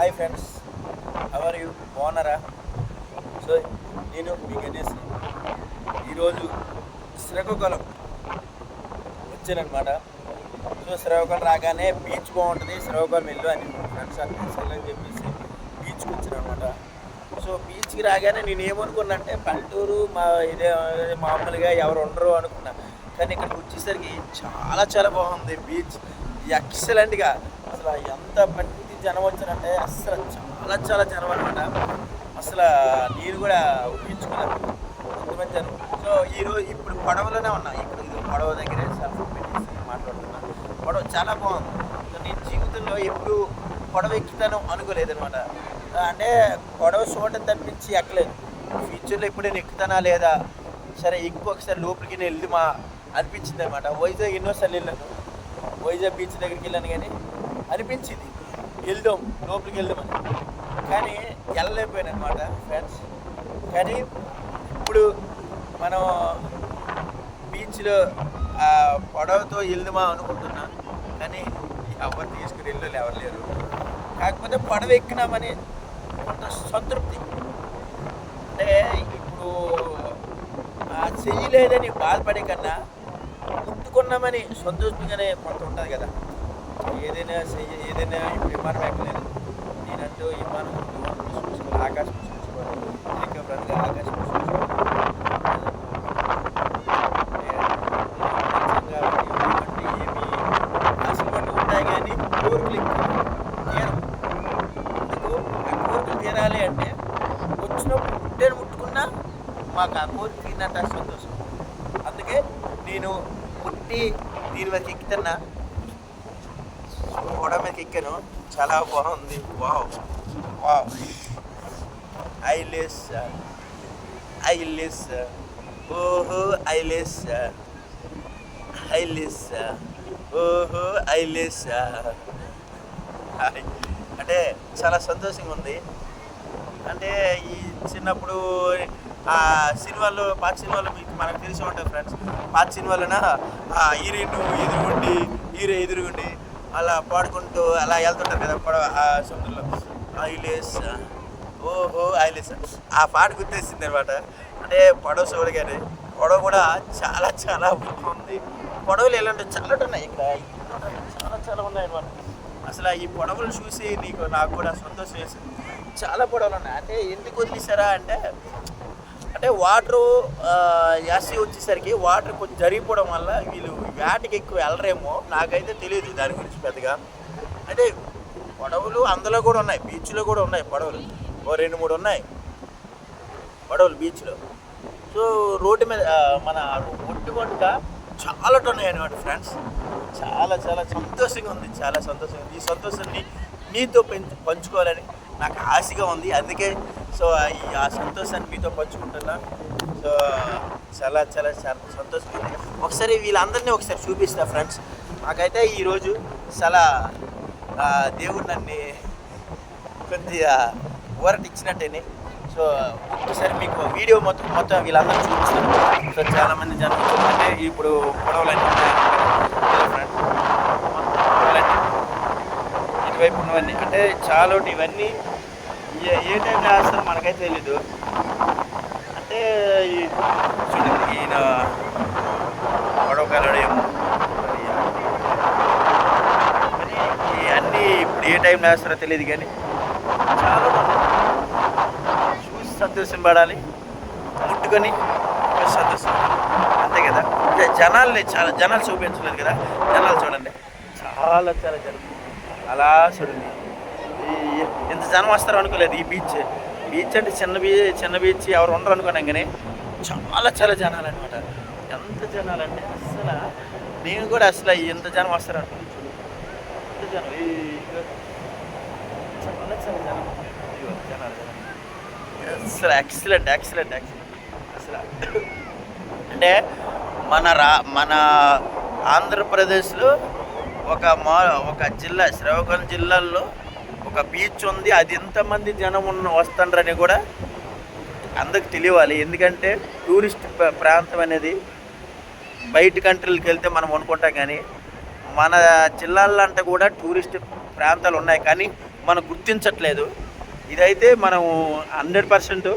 Hi friends ever you బాగున్నారా? So నేను మీ గణేష్. ఈరోజు శ్రీకాకుళం వచ్చానమాట సో శ్రీకాకుళం రాగానే బీచ్ బాగుంటుంది శ్రీకాకుళం వెళ్ళు అని ఫ్రెండ్స్ అని చెప్పేసి బీచ్కి వచ్చానమాట సో బీచ్కి రాగానే నేను ఏమనుకున్నా అంటే పల్లెటూరు మా ఇదే మామూలుగా ఎవరు ఉండరు అనుకున్నా. కానీ ఇక్కడికి వచ్చేసరికి చాలా చాలా బాగుంది బీచ్ ఎక్సలెంట్గా అసలు ఎంత మంది జనం వచ్చారంటే అసలు చాలా చాలా జనం అనమాట అసలు నీరు కూడా ఊహించుకున్నాను అంతమంది జనం. సో ఈరోజు ఇప్పుడు పడవలోనే ఉన్నా. ఇప్పుడు ఇది పడవ దగ్గరే సెల్ పెట్టేసి మాట్లాడుతున్నా. పడవ చాలా బాగుంది. నేను జీవితంలో ఎప్పుడు పడవ ఎక్కుతాను అనుకోలేదనమాట అంటే పడవ చూడటం తప్పించి ఎక్కలేదు. ఫ్యూచర్లో ఎప్పుడైనా ఎక్కుతానా లేదా? సరే ఎక్కువ ఒకసారి లోపలికి వెళ్ళి మా అనిపించింది అనమాట వైజాగ్ ఎన్నోసార్లు వెళ్ళాను. వైజాగ్ బీచ్ దగ్గరికి వెళ్ళాను కానీ అనిపించింది. వెళ్దాం లోపలికి వెళ్దామని. కానీ వెళ్ళలేకపోయాను అనమాట ఫ్రెండ్స్ కానీ ఇప్పుడు మనం బీచ్లో పడవతో వెళ్దామా అనుకుంటున్నా. కానీ ఎవరు తీసుకుని వెళ్ళాలి ఎవరు లేరు. కాకపోతే పడవ ఎక్కినామని కొంత సంతృప్తి. అంటే ఇప్పుడు ఆ బాధపడే కన్నా ముట్టుకున్నామని సంతోషంగానే కొంత ఉంటుంది కదా. ఏదైనా ఏదైనా ఇప్పుడు విమానం ఎక్కలేదు నేనంటూ విమానం చూసుకోవాలి ఆకాశం చూసుకోవాలి హెలికాప్టర్గా ఆకాశం కానీ తీరాలి అంటే వచ్చినప్పుడు పుట్టేను ముట్టుకున్నా మాకు ఆ కోరిక సంతోషం అందుకే నేను పుట్టి దీని వరకు ఎక్కుతున్నా. గోడ మీదకి ఎక్కాను చాలా బాగుంది. వావ్. వావ్. ఐలెస్ ఐలెస్ ఓహో ఐలెస్ ఐలెస్ ఓహో ఐలెస్ అంటే చాలా సంతోషంగా ఉంది. అంటే ఈ చిన్నప్పుడు ఆ సినిమాల్లో పాత సినిమాలు మీకు మనకు తెలిసి ఉంటాయి ఫ్రెండ్స్. పాత సినిమాలోన ఆ హీరోయిన్ ఎదురుగుండి హీరో ఎదురుగుండి అలా పాడుకుంటూ అలా వెళ్తుంటారు కదా పడవ ఆ సముద్రంలో. ఐలేస్ ఓహో ఐలేస్. ఆ పాట గుర్తేసింది అనమాట అంటే పడవ చూడగానే పడవ కూడా చాలా చాలా బాగుంది. పడవలు ఎలాంటి చాలా ఉన్నాయి ఇక్కడ. చాలా చాలా ఉన్నాయి అనమాట అసలు ఈ పడవలు చూసి నీకు నాకు కూడా సంతోషం వేసింది. చాలా పడవలు ఉన్నాయి. అంటే ఎందుకు వదిలేసారా అంటే అంటే వాటరు యాసి వచ్చేసరికి వాటర్ కొంచెం జరిగిపోవడం వల్ల వీళ్ళు వేటకి ఎక్కువ వెళ్ళరేమో నాకైతే తెలియదు దాని గురించి పెద్దగా. అంటే పడవలు అందులో కూడా ఉన్నాయి బీచ్లో కూడా ఉన్నాయి పడవలు. ఓ రెండు మూడు ఉన్నాయి పడవలు బీచ్లో. సో రోడ్డు మీద మన ఒడ్డు వంట చాలా ఉన్నాయి అనమాట ఫ్రెండ్స్. చాలా చాలా సంతోషంగా ఉంది చాలా సంతోషంగా ఉంది. ఈ సంతోషాన్ని మీతో పెంచు పంచుకోవాలని నాకు ఆశగా ఉంది. అందుకే సో ఆ సంతోషాన్ని మీతో పంచుకుంటున్నా. సో చాలా చాలా చాలా ఒకసారి వీళ్ళందరినీ ఒకసారి చూపిస్తా ఫ్రెండ్స్. నాకైతే ఈరోజు చాలా దేవుడు నన్ను కొద్దిగా ఊరట ఇచ్చినట్టేనే. సో ఒకసారి మీకు వీడియో మొత్తం మొత్తం వీళ్ళందరూ చూపిస్తాను. సో చాలామంది జనం అంటే ఇప్పుడు పొడవలన్నీ ఉన్నాయి ఫ్రెండ్ ఇటువైపు ఉన్నవన్నీ. అంటే చాలా ఇవన్నీ ఏ ఏ టైంలో వేస్తారో మనకైతే తెలీదు. అంటే ఈ చూడండి ఈయన పొడవకాలడు ఏమో. ఈ అన్నీ ఇప్పుడు ఏ టైంలో వేస్తారో తెలియదు కానీ చాలా చూసి సంతోషం పడాలి ముట్టుకొని సంతోషం అంతే కదా? అంటే జనాల్ని చాలా జనాలు చూపించలేదు కదా? జనాలు చూడండి. చాలా చాలా జనం అలా చూడండి. ఇంత ఎంత జనం వస్తారో అనుకోలేదు ఈ బీచ్ బీచ్ అంటే చిన్న బీచ్ చిన్న బీచ్ ఎవరు ఉండరు అనుకున్నాం కానీ చాలా చాలా జనాలు అనమాట ఎంత జనాలు అంటే అసలు నేను కూడా అసలు ఎంత జనం వస్తారు అనుకున్నాను ఎంత జనం. ఈ చాలా చాలా జనం. జనాలు జనాలు. అసలు ఎక్సలెంట్ ఎక్సలెంట్ ఎక్సలెంట్ అసలు అంటే మన రా మన ఆంధ్రప్రదేశ్లో ఒక మా ఒక జిల్లా శ్రీకాకుళం జిల్లాలో ఒక బీచ్ ఉంది అది ఎంతమంది జనం ఉన్న వస్తుండ్రని కూడా అందరికి తెలియాలి. ఎందుకంటే టూరిస్ట్ ప్రాంతం అనేది బయట కంట్రీలకు వెళ్తే మనం అనుకుంటాం కానీ మన జిల్లాల్లో అంటే కూడా టూరిస్ట్ ప్రాంతాలు ఉన్నాయి కానీ మనం గుర్తించట్లేదు. ఇదైతే మనం హండ్రెడ్ పర్సెంట్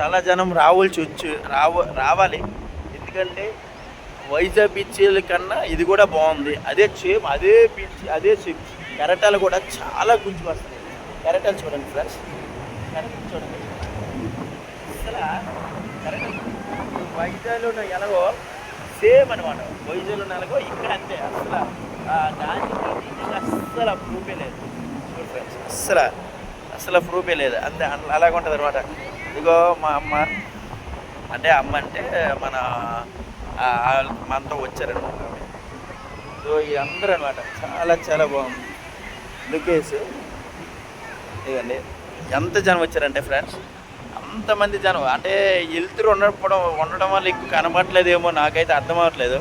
చాలా జనం రావాల్సి వచ్చు రావ రావాలి. ఎందుకంటే వైజాగ్ బీచ్ల కన్నా ఇది కూడా బాగుంది. అదే సేమ్ అదే బీచ్ అదే సేమ్. కూడా చాలా గుంజుకొస్తున్నాయి కెరటాలు చూడండి ఫ్రెండ్స్ కెరటల్ చూడండి. అసలు కెరటల్ వైజాగ్లో ఉన్న ఎలాగో సేమ్ అనమాట వైజాగ్లో ఉన్న ఎలాగో ఇక్కడ అంతే. అసలు దానికి అస్సలు ప్రూఫే లేదు. చూడు ఫ్రెండ్స్ అస్సలు అసలు ప్రూఫే లేదు. అంతే అలాగ ఉంటుంది అనమాట ఇదిగో మా అమ్మ అంటే అమ్మ అంటే మన మనతో వచ్చారనమాట సో ఈ అందరూ అనమాట చాలా చాలా బాగుంది. లుకేసు ఇదండి ఎంత జనం వచ్చారంటే ఫ్రెండ్స్ అంతమంది జనం. అంటే వెళ్తురు ఉండడం ఉండడం వల్ల ఎక్కువ కనబడట్లేదేమో నాకైతే అర్థం అవ్వట్లేదు.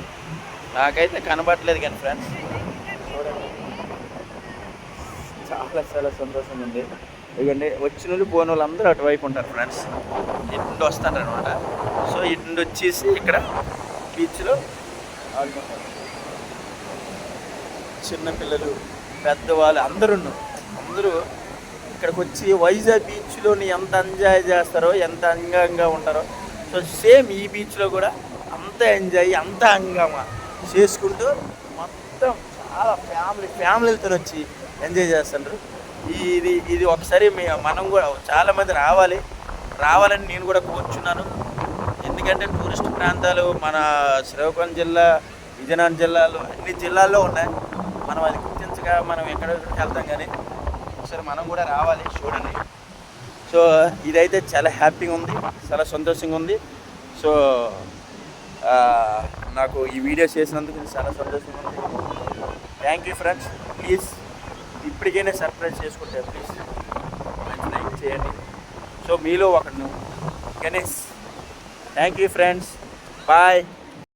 నాకైతే కనబడట్లేదు కానీ ఫ్రెండ్స్ చాలా చాలా సంతోషం ఉంది. ఇవ్వండి వచ్చిన వాళ్ళు పోయిన అందరూ అటువైపు ఉంటారు ఫ్రెండ్స్ ఇటు నుండి వస్తారు అనమాట సో ఇటు నుండి వచ్చేసి ఇక్కడ బీచ్లో ఆడుకుంటారు. చిన్నపిల్లలు పెద్దవాళ్ళు అందరూ అందరూ ఇక్కడికి వచ్చి వైజాగ్ బీచ్లోని ఎంత ఎంజాయ్ చేస్తారో ఎంత అంగంగా ఉంటారో. సో సేమ్ ఈ బీచ్లో కూడా అంత ఎంజాయ్ అంత అంగమా చేసుకుంటూ మొత్తం చాలా ఫ్యామిలీ ఫ్యామిలీలతో వచ్చి ఎంజాయ్ చేస్తుంటారు ఇది ఇది ఒకసారి మనం కూడా చాలామంది రావాలి. రావాలని నేను కూడా కోరుచున్నాను. ఎందుకంటే టూరిస్ట్ ప్రాంతాలు మన శ్రీకాకుళం జిల్లా విజయనగరం జిల్లాలో అన్ని జిల్లాల్లో ఉన్నాయి. మనం అది గుర్తించగా మనం ఎక్కడెక్కడికి వెళ్తాం కానీ ఒకసారి మనం కూడా రావాలి చూడండి. సో ఇదైతే చాలా హ్యాపీగా ఉంది చాలా సంతోషంగా ఉంది. సో నాకు ఈ వీడియో చేసినందుకు చాలా సంతోషంగా ఉంది. థ్యాంక్ యూ ఫ్రెండ్స్ ప్లీజ్ ఇప్పటికైనా సర్ప్రైజ్ చేసుకుంటే ప్లీజ్ మంచి లైక్ చేయండి. సో మీలో ఒకడు Ganesh. Thank you friends bye